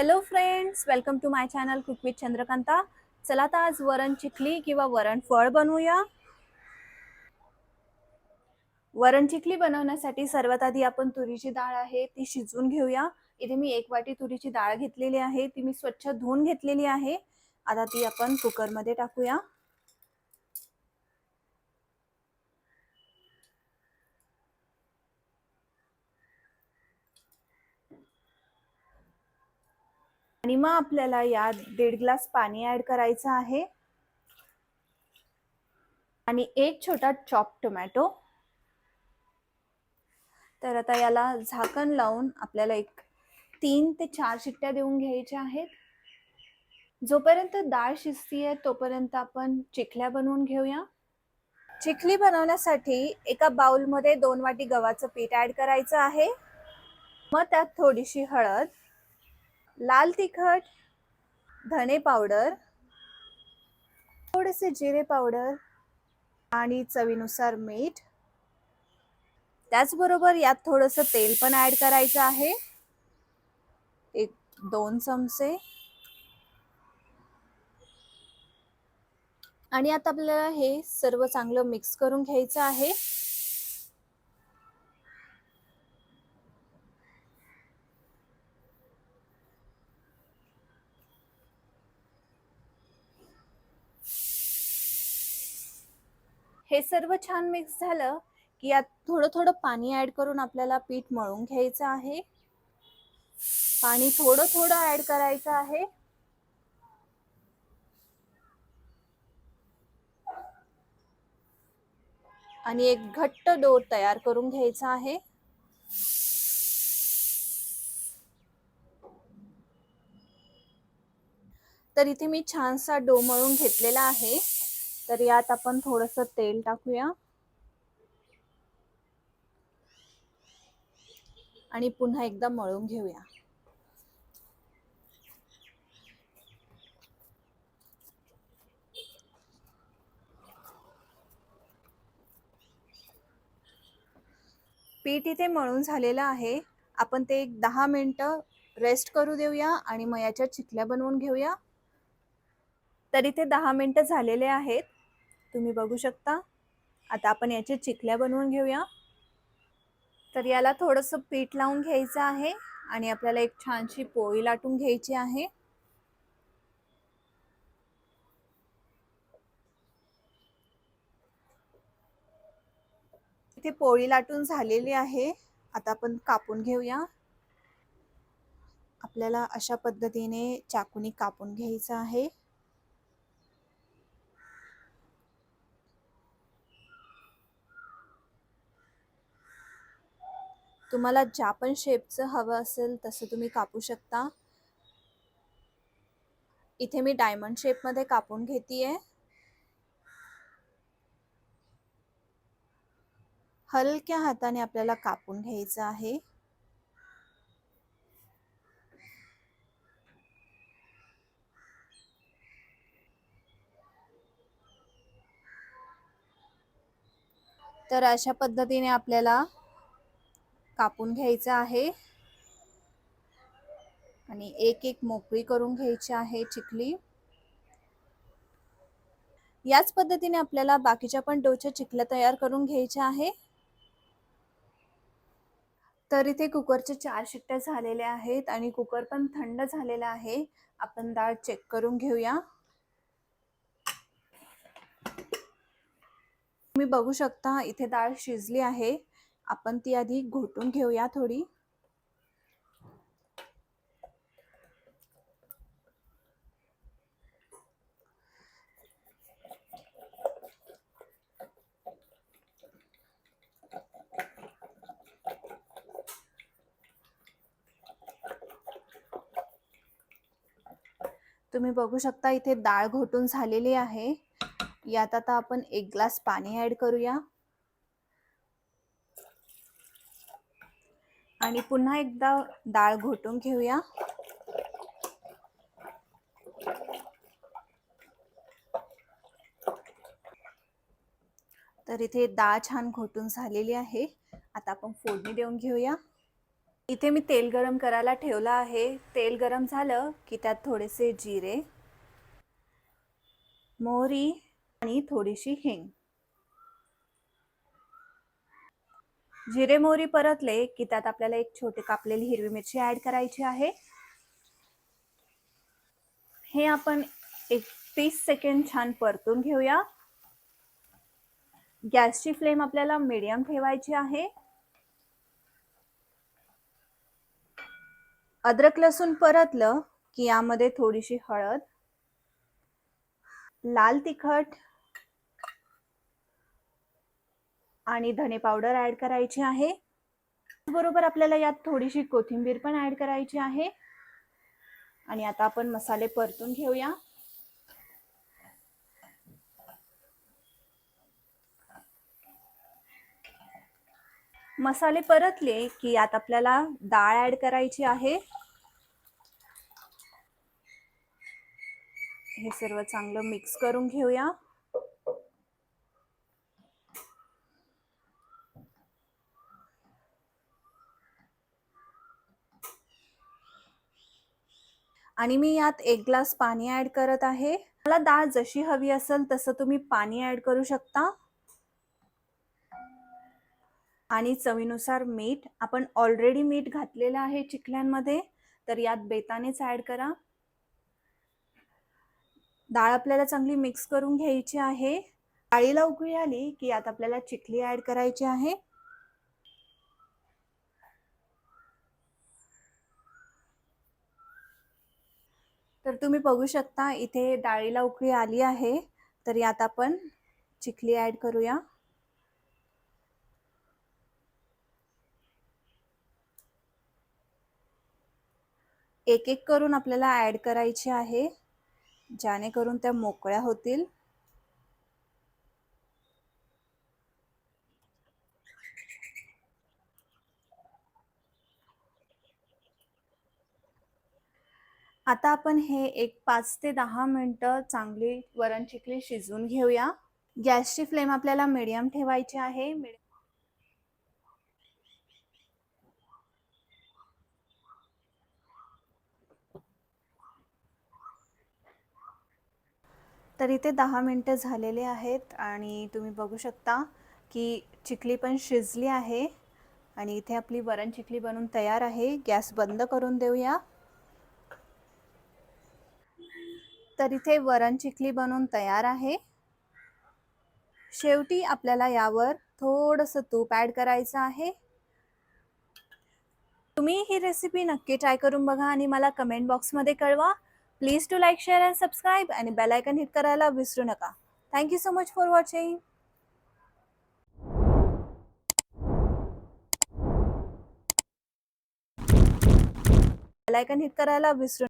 Hello friends welcome to my channel cook with Chandrakanta चला आता आज वरण चिखली किंवा वरण फळ बनवूया. वरण चिखली बनवण्यासाठी सर्वात आधी आपण तुरीची डाळ आहे ती शिजवून घेऊया. इथे मी एक वाटी तुरीची डाळ घेतलेली आहे ती मी स्वच्छ धुवून घेतलेली आहे. आता ती आपण कुकरमध्ये टाकूया. आणि मग आपल्याला यात दीड ग्लास पाणी ऍड करायचं आहे. आणि एक छोटा चॉप टोमॅटो तर आता याला झाकण लावून आपल्याला एक तीन ते चार शिट्ट्या देऊन घ्यायच्या आहेत. जोपर्यंत डाळ शिजतीये तोपर्यंत आपण चिखल्या बनवून घेऊया. चिखली बनवण्यासाठी एका बाउलमध्ये दोन वाटी गव्हाचं पीठ ऍड करायचं आहे. मग त्यात थोडीशी हळद लाल तिखट धणे पावडर थोडेसे जिरे पावडर आणि चवीनुसार मीठ. त्याचबरोबर यात थोडंसं तेल पण ॲड करायचं आहे. एक दोन चमचे. आणि आता आपल्याला हे सर्व चांगलं मिक्स करून घ्यायचं आहे. हे सर्व छान मिक्स झालं की यात थोडं थोडं पाणी ऍड करून आपल्याला पीठ मळून घ्यायचं आहे. पाणी थोडं थोडं ऍड करायचं आहे. आणि एक घट्ट डो तयार करून घ्यायचा आहे. तर इथे मी छानसा डो मळून घेतलेला आहे. तर यात आपण थोडस तेल टाकूया. आणि पुन्हा एकदा मळून घेऊया. पीठ इथे मळून झालेलं आहे. आपण ते एक दहा मिनटं रेस्ट करू देऊया आणि मग याच्या चिखल्या बनवून घेऊया. तर इथे दहा मिनटं झालेले आहेत. तुम्ही बघू शकता. आता आपण याचे चिखल्या बनवून घेऊया. तर याला थोडंसं पीठ लावून घ्यायचं आहे आणि आपल्याला एक छानशी पोळी लाटून घ्यायची आहे. इथे पोळी लाटून झालेली आहे. आता आपण कापून घेऊया. आपल्याला अशा पद्धतीने चाकूनी कापून घ्यायचं आहे. तुम्हाला ज्या पण शेपचं हवं असेल तसं तुम्ही कापू शकता. इथे मी डायमंड शेपमध्ये कापून घेते हलक्या हाताने आपल्याला कापून घ्यायचं आहे. तर अशा पद्धतीने आपल्याला कापून घ्यायचं आहे. आणि एक एक मोकळी करून घ्यायची आहे चिखली. याच पद्धतीने आपल्याला बाकीच्या पण डोच्या चिखल्या तयार करून घ्यायच्या आहे. तर इथे कुकरचे चार शिट्ट्या झालेल्या आहेत आणि कुकर पण थंड झालेला आहे. आपण डाळ चेक करून घेऊया. तुम्ही बघू शकता इथे डाळ शिजली आहे. आपण ती आधी घोटून घेऊया थोडी. तुम्ही बघू शकता इथे डाळ घोटून झालेली आहे. यात आता आपण एक ग्लास पाणी ऍड करूया. आणि पुन्हा एकदा डाळ घोटून घेऊया. तर इथे डाळ छान घोटून झालेली आहे. आता आपण फोडणी देऊन घेऊया. इथे मी तेल गरम करायला ठेवलं आहे. तेल गरम झालं की त्यात थोडेसे जिरे मोहरी आणि थोडीशी हिंग. जिरे मोहरी परतले की त्यात आपल्याला एक छोटी कापलेली हिरवी मिरची ऍड करायची आहे. हे आपण एक तीस सेकंड छान परतून घेऊया. गॅसची फ्लेम आपल्याला मीडियम ठेवायची आहे. अद्रक लसूण परतलं की यामध्ये थोडीशी हळद. लाल तिखट आणि धने पावडर ऍड करायची आहे. बरोबर आपल्याला यात थोडीशी कोथिंबीर पण ऍड करायची आहे. आणि आता आपण मसाले परतून घेऊया. मसाले परतले की यात आपल्याला डाळ ऍड करायची आहे. हे सर्व चांगलं मिक्स करून घेऊया. आणि मी यात एक ग्लास पाणी ॲड करत आहे. मला डाळ जशी हवी असेल तसं तुम्ही पाणी ॲड करू शकता. आणि चवीनुसार मीठ आपण ऑलरेडी मीठ घातलेलं आहे चिखल्यांमध्ये तर यात बेतानेच ॲड करा. डाळ आपल्याला चांगली मिक्स करून घ्यायची आहे. डाळीला उकळी आली की यात आपल्याला चिखली ऍड करायची आहे. तर तुम्ही बघू शकता इथे डाळीला उकळी आली आहे. तर यात आपण चिखली ऍड करूया. एक एक करून आपल्याला ऍड करायची आहे जेणेकरून त्या मोकळ्या होतील. आता आपण हे एक पाच ते दहा मिनटं चांगली वरण चिकली शिजवून घेऊया. गॅसची फ्लेम आपल्याला मिडियम ठेवायची आहे. तर इथे दहा मिनटं झालेले आहेत आणि तुम्ही बघू शकता की चिखली पण शिजली आहे आणि इथे आपली वरण चिखली बनून तयार आहे. गॅस बंद करून देऊया. तर इथे वरण चिखली बनवून तयार आहे. शेवटी आपल्याला यावर थोडंसं तूप ॲड करायचं आहे. तुम्ही ही रेसिपी नक्की ट्राय करून बघा आणि मला कमेंट बॉक्समध्ये कळवा. Please to like share and subscribe आणि बेलायकन हिट करायला विसरू नका. Thank you so much for watching bell icon hit करायला विसरू